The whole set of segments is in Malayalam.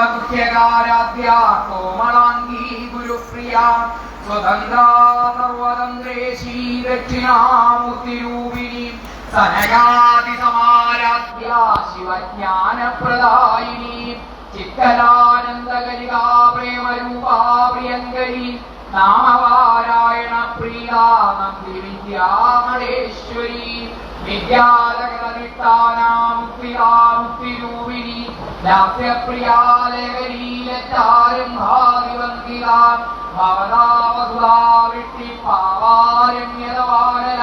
മുഖ്യകാരാധ്യ കോമളാംഗീ ഗുരുപ്രിയ. സ്വതന്ത്ര സർവതന്ത്രേശീ ദക്ഷിണാമൂർത്തിരൂപിണി സനകാതിസമാരാധ്യ ശിവജ്ഞാനപ്രദായിനി. ചിത്തലാനന്ദകരികാ പ്രേമരൂപാ പ്രിയങ്കരി. നാമപാരായണ പ്രിയ നന്ദി വിദ്യാമളേശ്വരി വിദ്യാജഗതിഷ്ഠാനാമുക്തികാമുക്തിരൂപിണി ലാസ്യപ്രിയാലകരീലറ്റാരും ഭാവിവന്തിക ഭവതാവസുതാ വൃഷ്ടി പാവാരണ്യതവാനല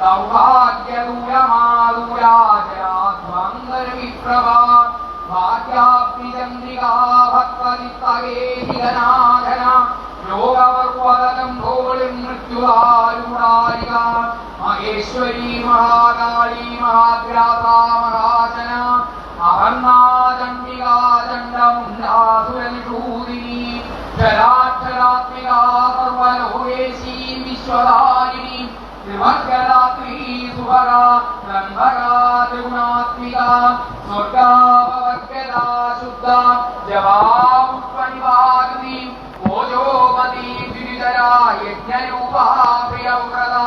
സൗഭാഗ്യദൂരമാദൂരാജരാധ്വന്തരവിപ്രഭ ഭാഗ്യാപ്തിചന്ദ്രികാ ഭക്തനിത്തകേഹികനാഥന യോഗപർവതകം ഭോളിം മൃത്യുവാരൂഢാരിക. മഹേശ്വരി മഹാകാളി मृगाभवत्यदा शुद्धा जवामुपनिवाग्नि भोजोपदी गिरिजया यज्ञरूपा प्रियव्रता।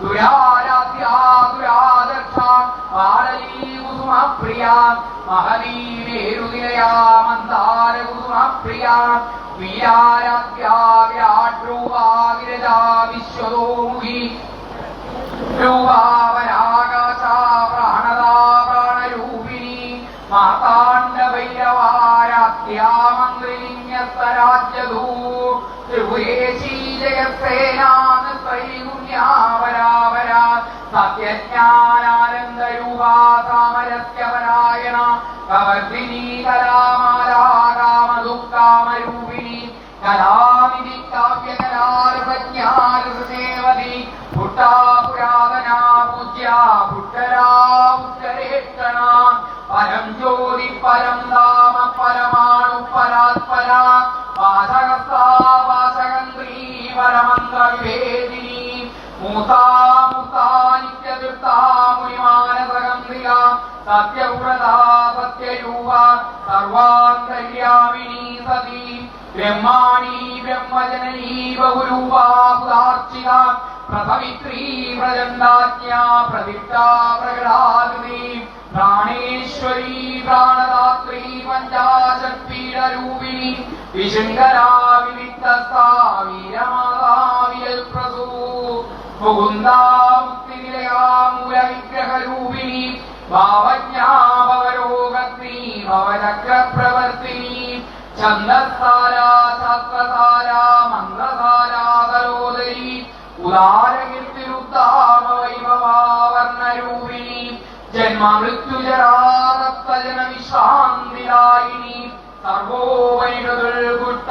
दुराराध्या दुरादक्षा मारली कुसुमप्रिया महली मेरुदिलया സാമരസ്യപരായണ കവർദിനീ വീരമാതാവിയൽ പ്രസൂ മുകുന്ദാ മുക്തിനിലയാ മൂലവിഗ്രഹരൂപിണി ഭാവജ്ഞാപവരോഗത്രീ ഭവചക്രപ്രവർത്തിനി ഛന്ദസാരാ ശാസ്ത്രസാരാ മന്ത്രസാരാ തരോദരി ഉദാരകീർത്തിരുദ്ധാമ വൈഭവാവർണരൂപിണി ജന്മമൃത്യുജരാതപ്തജന വിശ്രാന്തിദായിനി സർവോപനിഷതുൽകുട്ട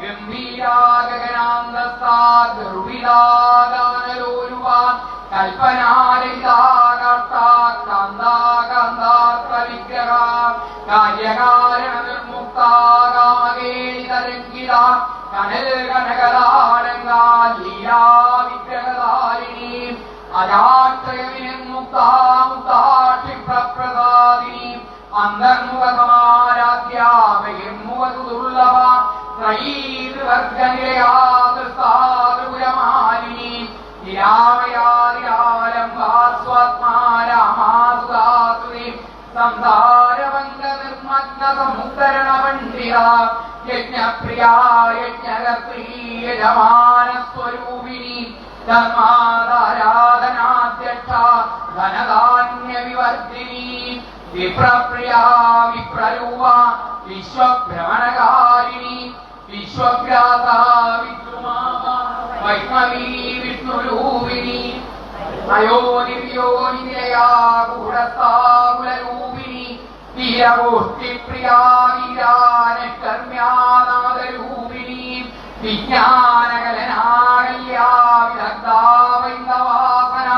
ശാന്ത്യനീലകലാത്മിക ഗംഭീരാ ഗഗനാന്തസ്ഥാ ഗർഭിതാഗാനലോലുവ കൽപ്പനാരഹിതാകർത്താ കാന്താ കാന്താത്ര വിഗ്രഹ കാര്യകാരണ നിർമുക്താ കാമകേളിതരംഗിത കനൽ കനകലാടങ്കാ വിവർദ്ധിനി വിപ്രപ്രിയാ വിപ്രരൂപ വിശ്വഭ്രമണകാരിണി വിശ്വഭ്രാത വിദ്രുമാവ വൈഷ്ണവീ വിഷ്ണുരൂപിണി വീരഗോഷ്ഠിപ്രിയാ വീരാനകർമ്യാനാദരൂപിണി വിജ്ഞാനകലനാകല്യാ വിദഗ്ധാവൈന്ദവാസന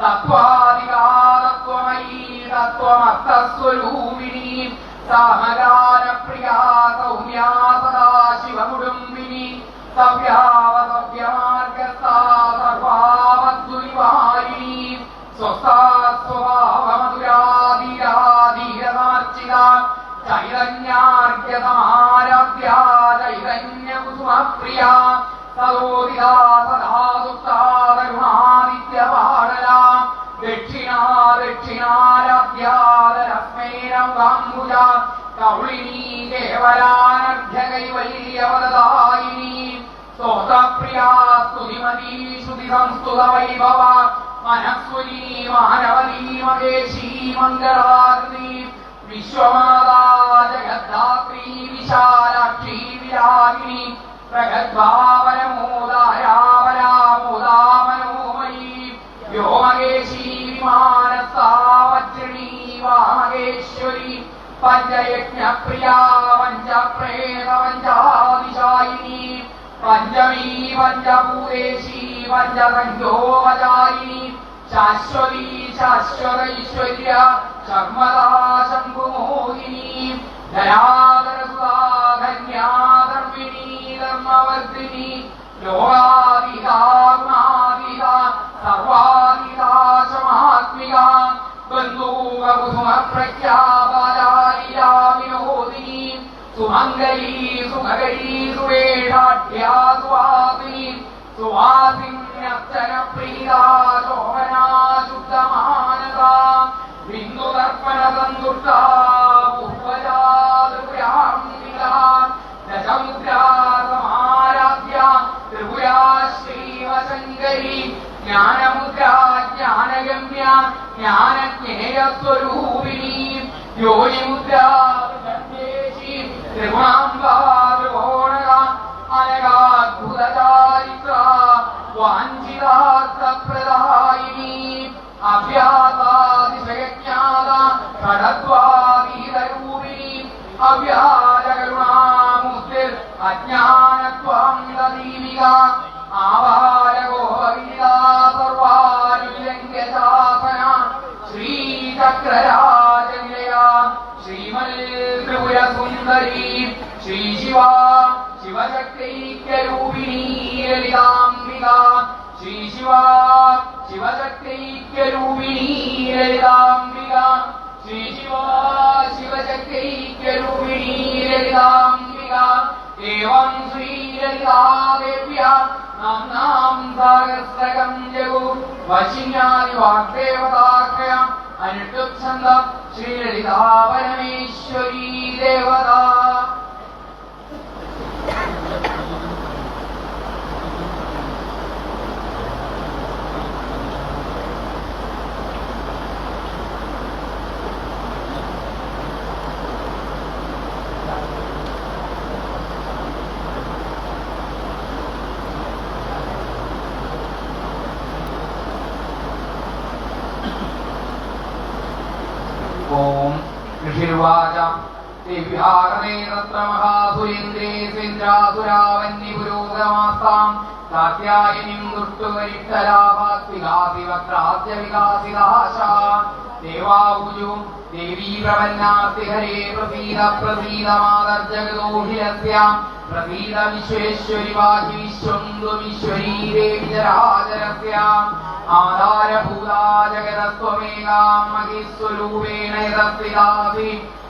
തത്വാദികാതത്വമയീ തത്വമർത്ഥസ്വരൂപിണി സാമഗാനപ്രിയാ വൈഭവ മനസ്സുരീ മാനവതീ മഹേശീ മംഗളാകൃതി വിശ്വമാതാ ജഗദ്ധാത്രീ വിശാലാക്ഷി വിരാഗിനി പ്രഗദ്ഭാവനമോദാരാവരാമോദാമനോമയീ വ്യോമകേശീ വിമാനസ്ഥാവജ്രണീ വാമകേശ്വരി പഞ്ചയജ്ഞപ്രിയാ പഞ്ചപ്രേത പഞ്ചാദിശായിനി പഞ്ചമീ പഞ്ചഭൂതേശീ പഞ്ചസംഖ്യോപചാരിണി ശാശ്വതീ ശാശ്വതൈശ്വര്യ ശർമ്മദാ ധരാധരസുധാധന്യാധർമ്മിണീ श्रीवसङ्करी ज्ञानमुद्रा ज्ञानगम्या ज्ञानज्ञेयस्वरूपिणी योनिमुद्रा सन्देशी त्रिगुणाम्बा त्रिभुवनगा अनगाद्भुतचारित्रा वान् ശ്രീചക്രരാജനിലയ ശ്രീമൽ ത്രിപുര സുന്ദരി ശ്രീ ശിവ ശിവശക്തൈക്യരൂപിണീ ലളിതാംബിക ശ്രീ ശിവ ശിവശക്തൈക്യരൂപിണീ ലളിതാംബിക ശ്രീ ശിവ ശിവശക്തൈക്യരൂപിണീ ലളിതാംബിക ഏവം ശ്രീലളിതാദേവ്യ നാം സഹസ്രകം ജഗു വശിന്യാദി വാഗ്ദേവതാക്യ അനുഷ്ഠുച്ഛന്ദ ശ്രീലളിതാ പരമേശ്വരീ ദേവത വികാസിതാശാ ദേവാവുജു ദേവീ പ്രപന്നാസ്തി ഹരേ പ്രസീദ പ്രസീദ മാതർജഗദോഹിരസ്യ പ്രസീദ വിശ്വേശ്വരി വാഹി മഹിസ്വരൂപേണ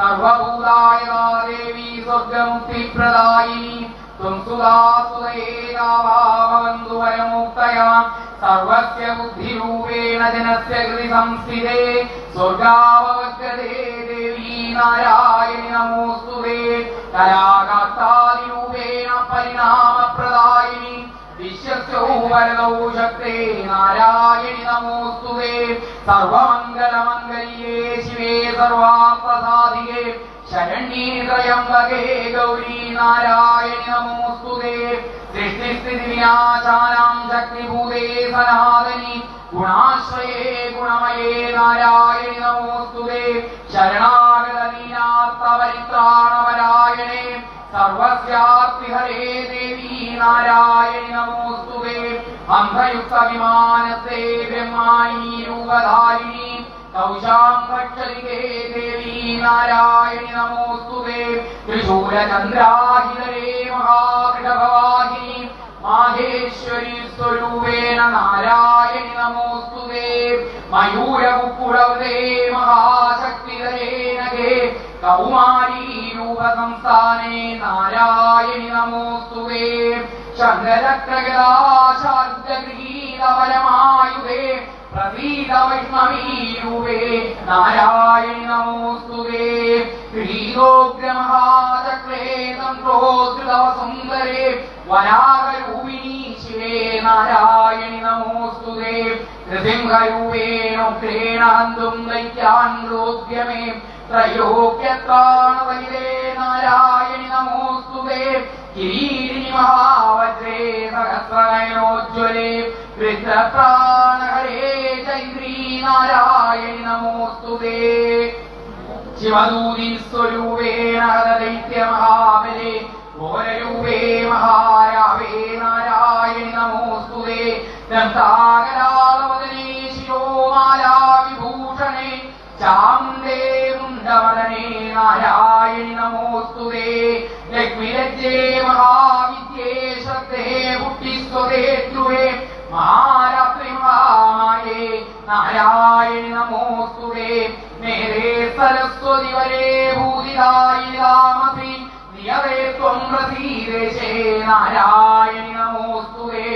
സർവഭൂതായതാ ദേവി സ്വർഗമുക്തിപ്രദായിനി ത്വം സുതാസുതയേകാവാഭവന്തു വരമുക്തയാ സർവസ്യ ബുദ്ധിരൂപേണ ജനസ്യ കൃതി സംസ്ഥിതേ സ്വർഗാവഗ്രതേ ദേവീ നാരായണി നമോസ്തുതേ കലാകാത്താദിരൂപേണ പരിണാമപ്രദായിനി ശക്തി നാരായണി നമോസ്തുതേ. സർവമംഗലമംഗല്യേ ശിവേ സർവാർത്ഥസാധികേ ശരണ്യേത്രയംബകേ ഗൗരീ നാരായണി നമോസ്തുതേ. സൃഷ്ടിസ്ഥിതിവിനാശാനാം ശക്തിഭൂതേ സനാതനി. ഗുണാശ്രയേ ഗുണമയേ നാരായണി നമോസ്തുതേ. ശരണാഗതനീനാർത്ഥപരിത്രാണപരായണേ ദീനാർത്ഥ പരിത്രാണ ഹരേ ദേവി നാരായണി നമോസ്തുതേ ഹംസയുക്ത വിമാനത്തെ ബ്രഹ്മാണി രൂപധാരിണി കൗശാം ഭക്ഷരികേ ദേവി നാരായണി നമോസ്തുതേ ത്രിശൂലചന്ദ്രാഹിതരേ മഹാകൃഷഭവാഹിനി മാഹേശ്വരി സ്വരൂപേണ നാരായണി നമോസ്തുതേ മയൂരകുക്കുളവതേ മഹാശക്തിധരേ നഗേ കൗമാരീ രൂപസംസ്ഥാനേ നാരായണി നമോസ്തുവേ ശങ്കരക്രഗദാശാർഗൃഹീതപരമായുധേ പ്രസീത വൈഷ്ണവീരൂപേ നാരായണി നമോസ്തുവേ ഗൃഹീതോഗ്രമഹാചക്രേ തന്ത്രോധൃതവ സുന്ദരേ വരാഹരൂപിണീ ശിവേ നാരായണി നമോസ്തുവേ നൃസിംഹരൂപേണോഗ്രേണ ഹന്തും ദൈത്യാൻ രോദ്യമേ. ത്രയോഗ്യത്രാണവൈരേ നാരായണി നമോസ്തുതേ കിരീടിനി മഹാവജ്രേ സഹസ്രനയനോജ്വലേ. വൃദ്ധപ്രാണഹരേ ചൈത്രീ നാരായണി നമോസ്തുതേ ശിവദൂതി സ്വരൂപേണ ദൈത്യമഹാബലേ ഘോരരൂപേ മഹാരാവേ നാരായണി നമോസ്തുതേ ദന്താകരാളവദനേ ശിരോമാലാ നാരായണി നമോസ്തുതേ ലക്ഷ്മിലജ്ജേ മഹാവിദ്യേ ശ്രദ്ധേ പുട്ടിസ്വതേ ധ്രുവേ മഹാരാത്രി മഹാമായേ നാരായണി നമോസ്തുതേ നേരേ സരസ്വതി വരേ ഭൂതിതായി താമസി നിയവേ ത്വം പ്രസീദേശേ നാരായണി നമോസ്തുതേ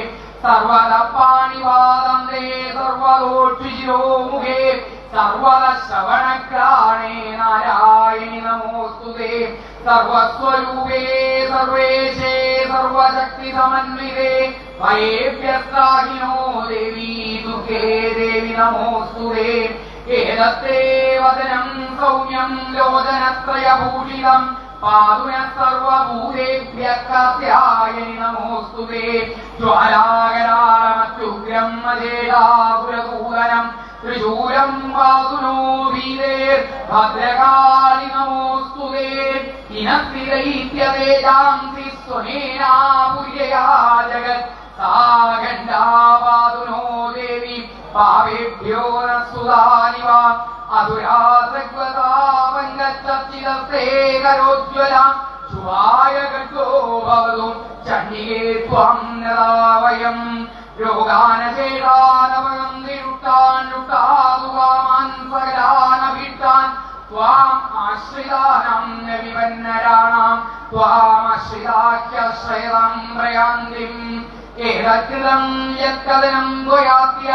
സർവദ പാണിവാദന്തേ സർവദോക്ഷിശിരോ മുഖേ സർവദ ശ്രവണഗ്രാണേ നാരായണി നമോസ്തുതേ. സർവസ്വരൂപേ സർവേശേ സർവശക്തി സമന്വിതേ ഭയേഭ്യസ്ത്രാഹിനോ ദേവീ ദുഃഖേ ദേവി നമോസ്തുതേ. ഏതത്തെ വദനം സൗമ്യം ലോചനത്രയഭൂഷിതം. പാതുന സർവഭൂതേഭ്യ കാത്യായനി നമോസ്തുതേ. ജ്വാലാകരാളമത്യുഗ്രം മജേടാസുരസൂദനം പാതുനോ വീരേർ ഭദ്രകാളി നമോസ്തുതേ ഇനസ്ഥിതൈത്യതേജാംസി സ്വനേനാപുര്യയാ ജഗത് സാഗണ്ഡാപാതുനോ ദേവി പാവേഭ്യോ നസുതാനിവ അതുരാസഗ്വതാപങ്കച്ചിതസ്തേ കരോജ്വല ശുഭായ ഘട്ടോ ഭവതു. ചണ്ഡികേ ത്വം നദാവയം. രോഗാനശേഷാനവകം വിട്ടാൻ ലുട്ടാകുവാൻ പകരാന വിട്ടാൻ ത്വാം ആശ്രിതാനം നവിവന്നരാണാം. ത്വാം ആശ്രിതാഖ്യശ്രയതം പ്രയാന്തിം. ഏതകൃതം യത്കഥനം ത്വയാത്യ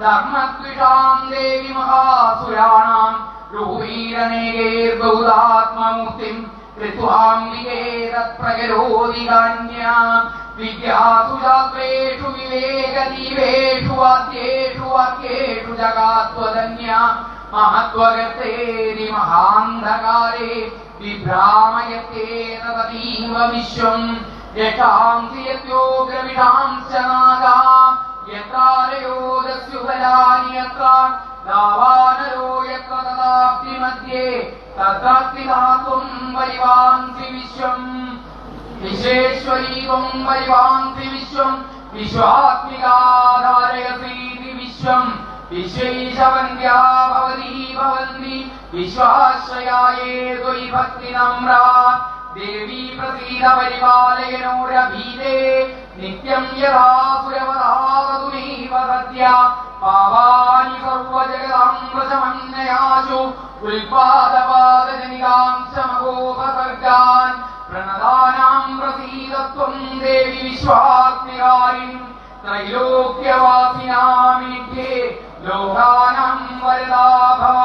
ധർമ്മദ്വിഷാം ദേവി മഹാസുരാണാം. രൂപീരനേകേർബഹുദാത്മമൂർത്തിം ഋത്വാംബികേ തത്പ്രകരോതി കാന്യാം വിദ്യാസുശാസ്ത്രേഷു വിവേകദീപേഷു വാദ്യേഷു വാക്യേഷു ജഗാത്വധന്യ മഹത്വകർത്തേരി മഹാന്ധകാരേ വിഭ്രാമയത്തേന തദീവ വിശ്വം യഥാംസി യത്യോ ഗ്രമിണാംശ്ച നാഗാ യത്രാരയോദസ്യുബലാനി യത്ര ദാവാനരോ യത്ര തദാപ്തി മധ്യേ തഥാസ്തി ധാതും വരിവാംസി വിശ്വം വിശ്വേശ്വരീകം പരിവാന്തി വിശ്വം വിശ്വാത്മികാധാരയസീതി വിശ്വം. വിശ്വൈശവന്ത്യാ ഭവന്തി വിശ്വാശ്രയായേ ദ്വൈ ഭക്തി നമ്രാ ദേവീ പ്രസീത പരിപാലയനോരഭീതേ നിത്യം യഥാ സുരവതാതുമേവ സത്യ പാവാനി സർവജഗതാംബൃശമന്യയാശു ഉൽപാദപാദജനികാംശമഗോപസർഗാൻ പ്രണതാനാം പ്രസീതത്വം ദേവി വിശ്വാത്മികാരിം ത്രൈലോക്യവാസിനാമിനിധ്യേ ലോകാനാം വരദാഭവ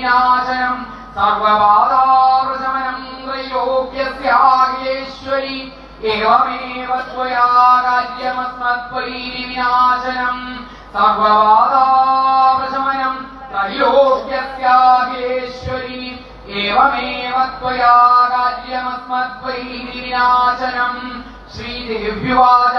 വിനാശനം സർവപാദാവൃശമനം ത്രൈലോക്യസ്യാകേശ്വരി ഏവമേവ ത്വയാ കാര്യമസ്മത്വൈരി വിനാശനം. സർവപാദാവൃശമനം ത്രൈലോക്യസ്യാകേശ്വരി ഏവമേവ ത്വയാ കാര്യമസ്മത്വൈരി വിനാശനം. ശ്രീദേവ്യുവാച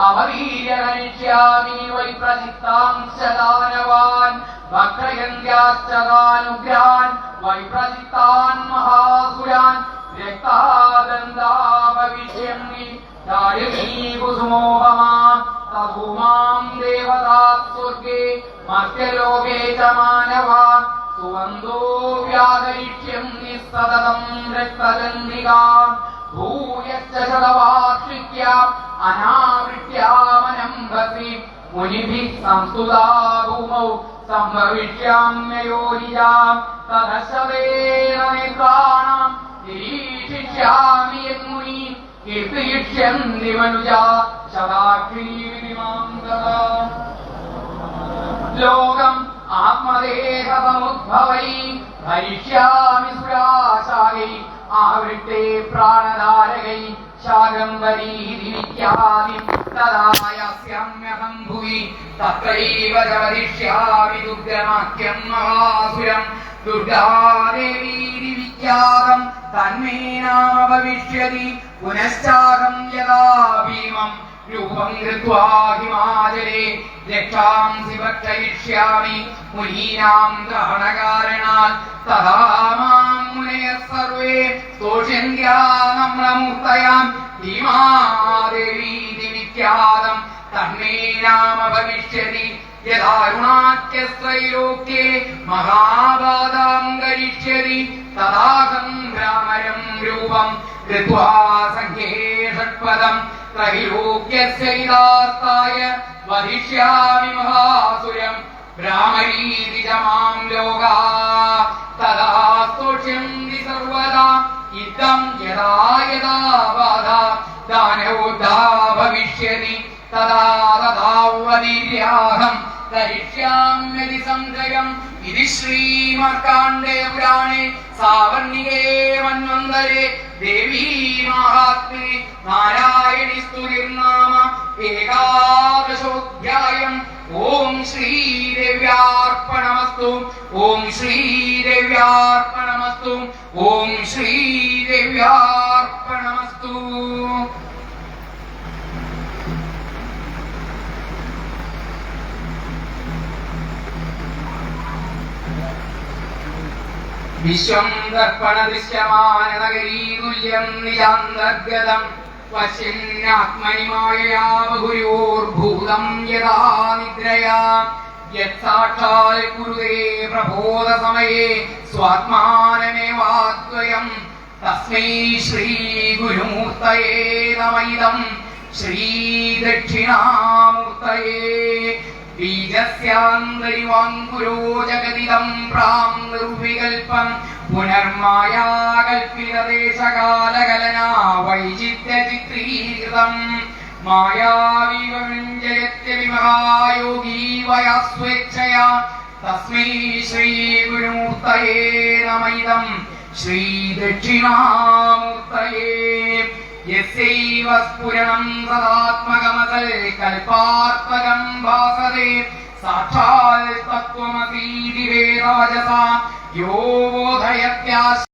അമവീരനൽക്ഷ്യാമി വൈ പ്രസിദ്ധാം ശതാനവാൻ വക്രയന്ത്യാശ്ചതാനുഗ്രാൻ വൈ പ്രസിദ്ധാൻ മഹാസുരാൻ രക്താദന്താപവിഷ്യന്തി കുസുമോഹമാം തഭൂമാം ദേവതാ സ്വർഗേ മർത്യലോകേ ച മാനവാ സുവന്തോ വ്യാകരിക്ഷ്യം നിസ്സതതം രക്തദന്തികാം ഭൂയശ്ച ശതവാർഷിക്യാം അനാവൃത്യാമനംഭസി മുനിഭിഃ സംസ്തുതാ ഭൂമൗ സംഭവിഷ്യാമ്യയോനിജാം തദശവേന നേത്രാണാം നിരീക്ഷിഷ്യാമി യന്മുനി കീർത്തിയിക്ഷ്യന്തി മനുജ. ശതാക്ഷിരീതിമാം തഥാ. ലോകം ആത്മദേഹസമുദ്ഭവൈ ഭരിഷ്യാമി സുരാശാകൈ ആവൃത്തെ പ്രാണധാരകൈ ശാകംബരീതിവിഖ്യാതി തദായസ്യമ്യഹം ഭുവി. തത്രൈവ ച ദുഗ്രമാക്യം മഹാസുരം. ദുർഗാദേവീതി വിഖ്യാതം തന്മേ നാമ ഭവിഷ്യതി പുനശ്ചാകം യഥാ ഭീമം രൂപം കൃത്വാ ഹിമാചലേ. രക്ഷാംസി ഭക്ഷയിഷ്യാമി മുനീനാം ഗ്രഹണകാരണാൽ തഥാ മാം മുനയഃ സർവേ സ്തോഷ്യന്ത്യാനമ്രമൂർത്തയാം ഭീമാദേവീതി വിഖ്യാതം തന്നേ നാമ ഭവിഷ്യതി യഥാരുണാത്യസ്ത്രൈലോക്യേ മഹാബാധാം കരിഷ്യതി. തഥാഹം ഭ്രാമരം രൂപം കൃത്വാ സംഖ്യേ ഷട്പദം ത്രൈലോക്യസ്യൈതാസ്തായ വധിഷ്യാമി മഹാസുരം. ഭ്രാമരീതി ച മാം ലോകാ ദാനവോദ്ധാ ഭവിഷ്യതി തഥാ തഥാവതീര്യാഹം കരിഷ്യാമ്യതി സംശയം ഇതി ശ്രീമർക്കാണ്ടേ പുരാണേ സാവർണികേ മന്വന്തരേ. ദേവീ മഹാത്മേ നാരായണി സ്തുതിർനാമ. ഏകാദശോധ്യായം. ഓം ശ്രീദേവ്യാർപ്പണമസ്തു. ഓം ശ്രീദേവ്യാർപ്പണമസ്തു. ഓം ശ്രീദേവ്യാർപ്പണമസ്തു. വിശ്വം ദർപ്പണ ദൃശ്യമാന നഗരീ തുല്യം നിജാന്തർഗതം പശ്യന്നാത്മനി ബഹുയോർഭൂതം യഥാ നിദ്രയാ യത്സാക്ഷാൽ കുരുതേ പ്രബോധ സമയേ സ്വാത്മാനമേവാദ്വയം. തസ്മൈ ശ്രീ ഗുരുമൂർത്തയേ നമൈദം ശ്രീ ബീജസ്യാന്തരിവാങ്കുരോ ജഗതിദം പ്രാം പുനർമായാകൽപ്പിതദേശകാലകലനാ വൈചിത്യ ചിത്രീകൃതം വൈചിത്യചിത്രീകൃതം മായാവിവഞ്ജയത്യവിമഹായോഗീ വയാ സ്വേച്ഛയാ തസ്മൈ ശ്രീ ഗുരുമൂർത്തയേ നമൈതം. ശ്രീ यस्यैव स्फुरणम् सदात्मकमसले कल्पात्तकम् भासते। सा चालत्वमसीति यो योधयत्याश्च